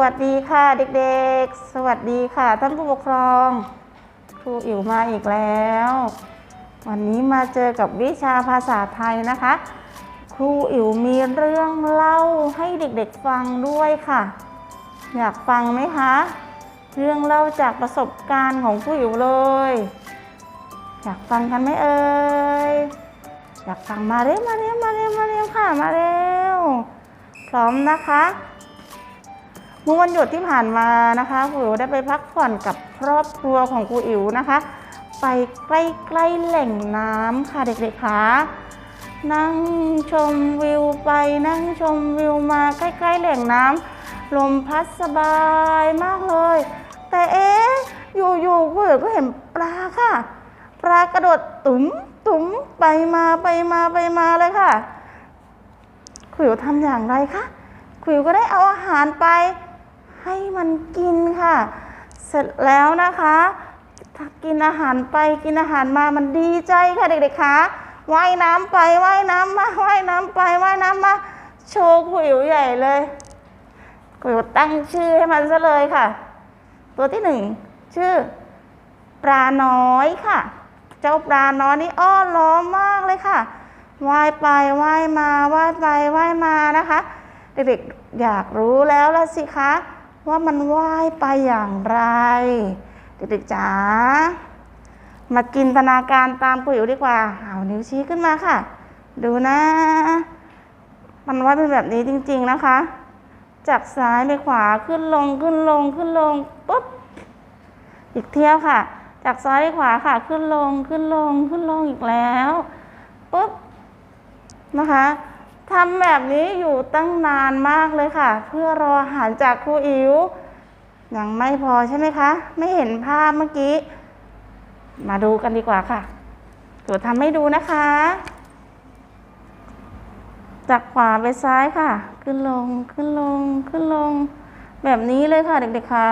วัสดีค่ะเด็กๆ สวัสดีค่ะท่านผู้ปกครอง ครูอิ๋วมาอีกแล้ว วันนี้มาเจอกับวิชาภาษาไทยนะคะ ครูอิ๋วมีเรื่องเล่าให้เด็กๆฟังด้วยค่ะ อยากฟังไหมคะ เรื่องเล่าจากประสบการณ์ของครูอิ๋วเลย อยากฟังกันไหมเอ่ย อยากฟังมาเร็วมาเร็วมาเร็วมาเร็วค่ะมาเร็ว พร้อมนะคะ เมื่อวันหยุดที่ผ่านมานะคะครูอิ๋วได้ไปพักผ่อนกับครอบครัวของครูอิ๋วนะคะ ไปใกล้ๆแหล่งน้ำค่ะเด็กๆคะนั่งชมวิวไปนั่งชมวิวมาใกล้ๆแหล่งน้ำลมพัดสบายมากเลย แต่เอ๊ะอยู่ๆครูอิ๋วก็เห็นปลาค่ะ ปลากระโดดตุ๋มตุ๋มไปมาไปมาไปมาเลยค่ะครูอิ๋วทำอย่างไรคะครูอิ๋วก็ได้เอาอาหารไป ให้มันกินค่ะ เสร็จแล้วนะคะถ้ากินอาหารไปกินอาหารมามันดีใจค่ะเด็กๆคะว่ายน้ำไปว่ายน้ำมาว่ายน้ำไปว่ายน้ำมาโชว์ขุยใหญ่เลยขุยตั้งชื่อให้มันซะเลยค่ะ ตัวที่หนึ่งชื่อ ปลาน้อยค่ะ เจ้าปลาน้อยนี่อ้อนล้อมมากเลยค่ะว่ายไปว่ายมาว่ายไปว่ายมานะคะ เด็กๆอยากรู้แล้วละสิคะ ว่ามันว่ายไปอย่างไร เด็กๆจ๋ามาจินตนาการตามปุ๋ยดีกว่าเอานิ้วชี้ขึ้นมาค่ะ ดูนะ มันว่ายเป็นแบบนี้จริง ๆนะคะ จากซ้ายไปขวาขึ้นลงขึ้นลงขึ้นลงปุ๊บอีกเที่ยวค่ะ จากซ้ายไปขวาค่ะ ขึ้นลงขึ้นลงขึ้นลงอีกแล้วปุ๊บนะคะ ทำแบบนี้อยู่ตั้งนานมากเลยค่ะ เพื่อรออาหารจากครูอิ๋วยังไม่พอใช่ไหมคะ ไม่เห็นภาพเมื่อกี้ มาดูกันดีกว่าค่ะตัวทำให้ดูนะคะ จากขวาไปซ้ายค่ะ ขึ้นลงขึ้นลงขึ้นลง แบบนี้เลยค่ะ เด็กๆคะ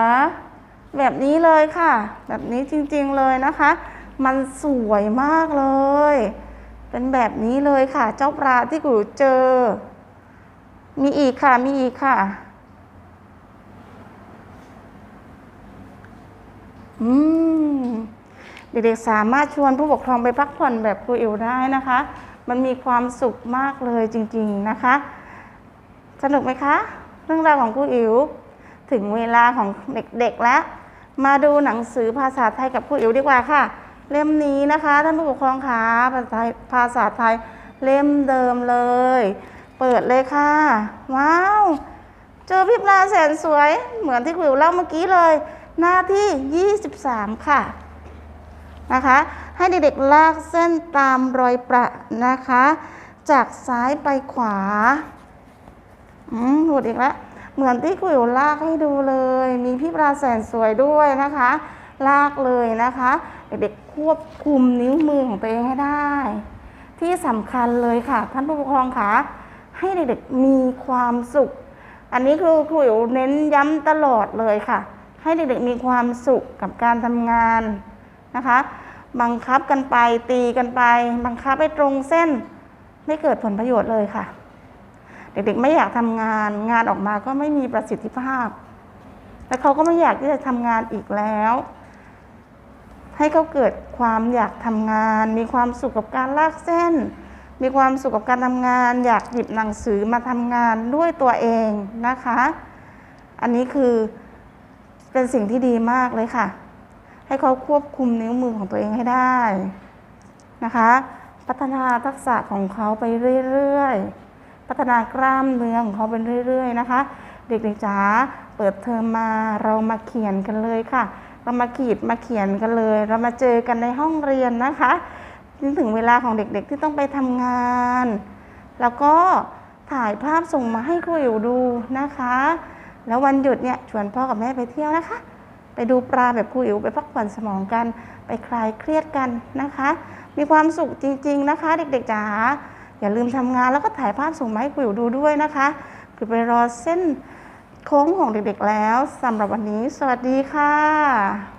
แบบนี้เลยค่ะ แบบนี้จริงๆเลยนะคะ มันสวยมากเลย เป็นแบบนี้เลยค่ะ เจ้าปลาที่กูเจอ มีอีกค่ะ มีอีกค่ะ อืม เด็กๆสามารถชวนผู้ปกครองไปพักผ่อนแบบครูอิ๋วได้นะคะ มันมีความสุขมากเลยจริงๆนะคะ สนุกไหมคะ เรื่องราวของครูอิ๋วถึงเวลาของเด็กๆแล้ว มาดูหนังสือภาษาไทยกับครูอิ๋วดีกว่าค่ะ เล่มนี้นะคะท่านผู้ปกครองคะภาษาไทยภาษาไทยเล่มเดิมเลย เปิดเลยค่ะ ว้าว เจอพี่ปลาแสนสวย เหมือนที่ครูอิ๋วเล่าเมื่อกี้เลย หน้าที่ 23 ค่ะนะคะ ให้เด็กๆลากเส้นตามรอยประนะคะ จากซ้ายไปขวา อืมหลุดอีกแล้วเหมือนที่คุยลากให้ดูเลย มีพี่ปลาแสนสวยด้วยนะคะ ลากเลยนะคะ เด็กๆควบคุมนิ้วมือของตัวเองให้ได้ ที่สำคัญเลยค่ะท่านผู้ปกครองคะให้เด็กๆมีความสุข อันนี้คือครูอิ๋วเน้นย้ำตลอดเลยค่ะ ให้เด็กๆมีความสุขกับการทำงานนะคะ บังคับกันไปตีกันไป บังคับให้ตรงเส้นไม่เกิดผลประโยชน์เลยค่ะ เด็กๆไม่อยากทำงานงานออกมาก็ไม่มีประสิทธิภาพ และเขาก็ไม่อยากที่จะทำงานอีกแล้ว ให้เขาเกิดความอยากทำงาน มีความสุขกับการลากเส้น มีความสุขกับการทำงาน อยากหยิบหนังสือมาทำงานด้วยตัวเองนะคะ อันนี้คือเป็นสิ่งที่ดีมากเลยค่ะ ให้เขาควบคุมนิ้วมือของตัวเองให้ได้นะคะ พัฒนาทักษะของเขาไปเรื่อยๆ พัฒนากล้ามเนื้อของเขาไปเรื่อย ๆ นะคะ เด็กๆจ๋าเปิดเทอมมาเรามาเขียนกันเลยค่ะ เรามาขีดมาเขียนกันเลย เรามาเจอกันในห้องเรียนนะคะนึกถึงเวลาของเด็กๆที่ต้องไปทำงาน แล้วก็ถ่ายภาพส่งมาให้ครูอิ๋วดูนะคะ แล้ววันหยุดเนี่ยชวนพ่อกับแม่ไปเที่ยวนะคะ ไปดูปลาแบบครูอิ๋วไปพักผ่อนสมองกัน ไปคลายเครียดกันนะคะ มีความสุขจริง ๆนะคะ เด็กๆจ๋าอย่าลืมทำงานแล้วก็ถ่ายภาพส่งมาให้ครูอิ๋วดูด้วยนะคะคือไปรอเส้น โค้งของเด็กๆแล้วสำหรับวันนี้ สวัสดีค่ะ